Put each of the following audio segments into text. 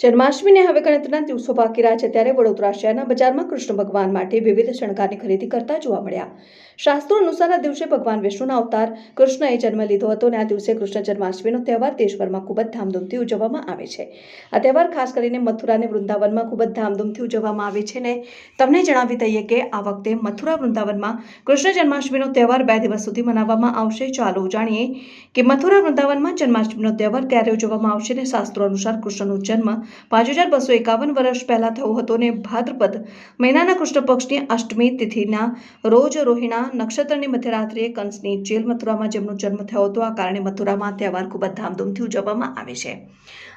જન્માષ્ટમીને હવે ગણતરીના દિવસો બાકી રહ્યા છે ત્યારે વડોદરા શહેરના બજારમાં કૃષ્ણ ભગવાન માટે વિવિધ શણગારની ખરીદી કરતા જોવા મળ્યા. શાસ્ત્રો અનુસાર આ દિવસે ભગવાન વિષ્ણુના અવતાર કૃષ્ણએ જન્મ લીધો હતો અને આ દિવસે કૃષ્ણ જન્માષ્ટમીનો તહેવાર દેશભરમાં ખૂબ જ ધામધૂમથી ઉજવવામાં આવે છે. આ તહેવાર ખાસ કરીને મથુરા અને વૃંદાવનમાં ખૂબ જ ધામધૂમથી ઉજવવામાં આવે છે ને તમને જણાવી દઈએ કે આ વખતે મથુરા, વૃંદાવનમાં કૃષ્ણ જન્માષ્ટમીનો તહેવાર બે દિવસ સુધી મનાવવામાં આવશે. ચાલો જાણીએ કે મથુરા, વૃંદાવનમાં જન્માષ્ટમીનો તહેવાર ક્યારે ઉજવવામાં આવશે અને શાસ્ત્રો અનુસાર કૃષ્ણનો જન્મ પાંચ હજાર બસો એકાવન વર્ષ પહેલાં થયો હતો ને ભાદ્રપદ મહિનાના કૃષ્ણ પક્ષની અષ્ટમી તિથિના રોજ રોહિણા નક્ષત્રની મધ્યરાત્રિએ કંસની જેલ મથુરામાં જેમનો જન્મ થયો હતો, આ કારણે મથુરામાં તહેવાર ખૂબ જ ધામધૂમથી ઉજવવામાં આવે છે.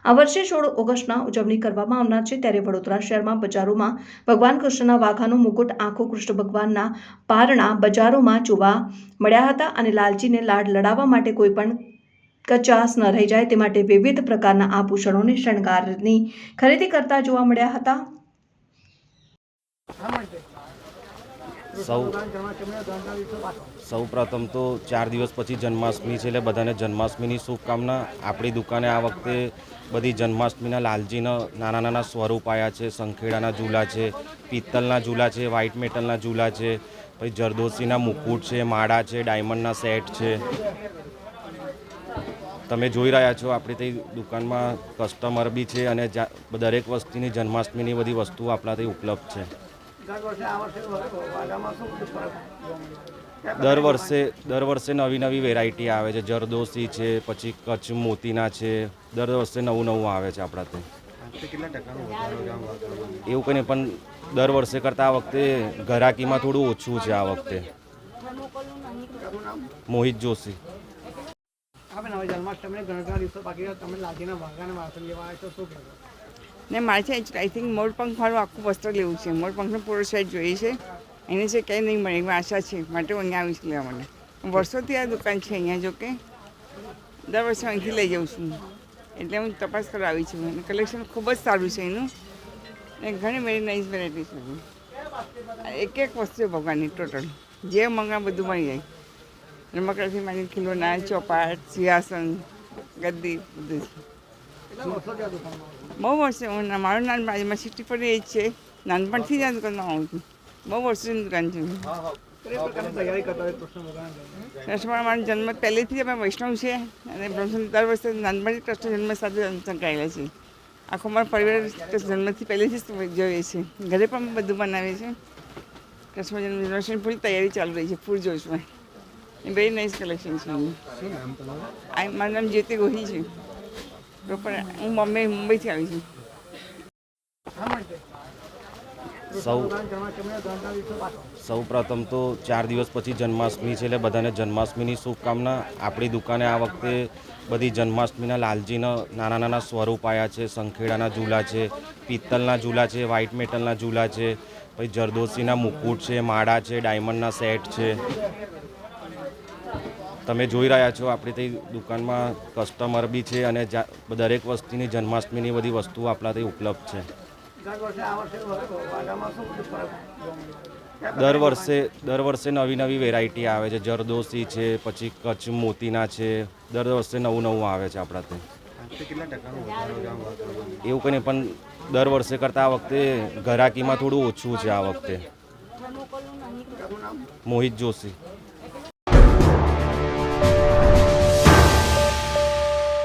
આ વર્ષે સોળ ઓગસ્ટના ઉજવણી કરવામાં આવનાર છે, ત્યારે વડોદરા શહેરમાં બજારોમાં ભગવાન કૃષ્ણના વાઘાનું મુકુટ, આંખો કૃષ્ણ ભગવાનના પારણા બજારોમાં જોવા મળ્યા હતા અને લાલજીને લાડ લડાવવા માટે કોઈ પણ કચાસ ન રહી જાય તે માટે વિવિધ પ્રકારના આભૂષણોની શણગારની ખરીદી કરતા જોવા મળ્યા હતા. સૌ સૌ પ્રથમ તો ચાર દિવસ પછી જન્માષ્ટમી છે એટલે બધાને જન્માષ્ટમીની શુભકામના. આપણી દુકાને આ વખતે બધી જન્માષ્ટમીના લાલજીના નાના નાના સ્વરૂપ આવ્યા છે. સંખેડાના ઝૂલા છે, પિત્તલના ઝૂલા છે વ્હાઇટ મેટલના ઝૂલા છે, પછી જરદોશીના મુકુટ છે, માળા છે ડાયમંડના સેટ છે. તમે જોઈ રહ્યા છો, આપણી ત્યાં દુકાનમાં કસ્ટમર બી છે અને દરેક વસ્તુની જન્માષ્ટમીની બધી વસ્તુઓ આપણા ત્યાં ઉપલબ્ધ છે. દર વર્ષે દર વર્ષે નવી નવી વેરાયટી આવે છે. જરદોશી છે પછી કચ્છ મોતીના છે. દર વર્ષે નવું નવું આવે છે આપણા ત્યાં. એવું કંઈ નહીં પણ દર વર્ષે કરતાં આ વખતે ઘરાકીમાં થોડું ઓછું છે આ વખતે. મોહિત જોશી. હવે જન્માષ્ટમીને ઘણા દિવસો બાકી તમે લાગીના વાઘાને વાસણ લેવા આવ્યા છો શું કહેશો? ને મારે છે આઈ થિંક મોરપંખવાળું આખું વસ્ત્ર લેવું છે. મોરપંખનું પૂરો સેટ જોઈએ છે. એને છે કંઈ નહીં મળે એવી આશા છે. માટે હું અહીંયા આવીશ લેવા મને વર્ષોથી આ દુકાન છે અહીંયા, જો કે દર વર્ષે અહીંથી લઈ જાઉં છું. એટલે હું તપાસ કરવા આવી છું. અને કલેક્શન ખૂબ જ સારું છે એનું. ને ઘણી બધી નાઇસ વેરાયટી છે. એક એક વસ્તુ ભગવાનની ટોટલ જે મંગા બધું મળી જાય. રમકડાથી માંડી ખીલોના, ચોપાટ, સિંહાસન, ગદ્દી, બધું છે કેટલા વર્ષોથી આ દુકાનમાં બહુ વર્ષે હું મારું નાનપણ બાજુમાં સિટી પર એ જ છે. નાનપણથી જ આ દુકાનમાં આવું છું. બહુ વર્ષની દુકાન છે. કૃષ્ણ મારો જન્મ પહેલેથી જ અમે વૈષ્ણવ છે અને બ્રહ્મ દર વર્ષે નાનપણથી ટ્રસ્ટ જન્મ સાથે સંકળાયેલા છે. આખો મારો પરિવાર જન્મથી પહેલેથી જ જોઈએ છે. ઘરે પણ અમે બધું બનાવીએ છીએ. કૃષ્ણ જન્મ જન્માષ્ટમી પૂરી તૈયારી ચાલુ રહી છે ફૂલ જોશમાં. એ વેરી નાઇસ કલેક્શન છે. મારું નામ જ્યોતિ ગોહિલ છે. સૌ સૌ પ્રથમ તો ચાર દિવસ પછી જન્માષ્ટમી છે એટલે બધાને જન્માષ્ટમીની શુભકામના. આપણી દુકાને આ વખતે બધી જન્માષ્ટમીના લાલજીના નાના નાના સ્વરૂપ આવ્યા છે. સંખેડાના ઝૂલા છે, પિત્તલના ઝૂલા છે વ્હાઇટ મેટલના ઝૂલા છે, પછી જરદોશીના મુકુટ છે, માળા છે ડાયમંડના સેટ છે. તમે જોઈ રહ્યા છો, આપણી તે દુકાનમાં કસ્ટમર બી છે અને દરેક વસ્તુની જન્માષ્ટમીની બધી વસ્તુઓ આપણા ત્યાં ઉપલબ્ધ છે. દર વર્ષે? દર વર્ષે નવી નવી વેરાયટી આવે છે. જરદોશી છે, પછી કચ્છ મોતીના છે. દર વર્ષે નવું નવું આવે છે આપણા ત્યાં. એવું કંઈ પણ દર વર્ષે કરતાં આ વખતે ઘરાકીમાં થોડું ઓછું છે આ વખતે. મોહિત જોશી.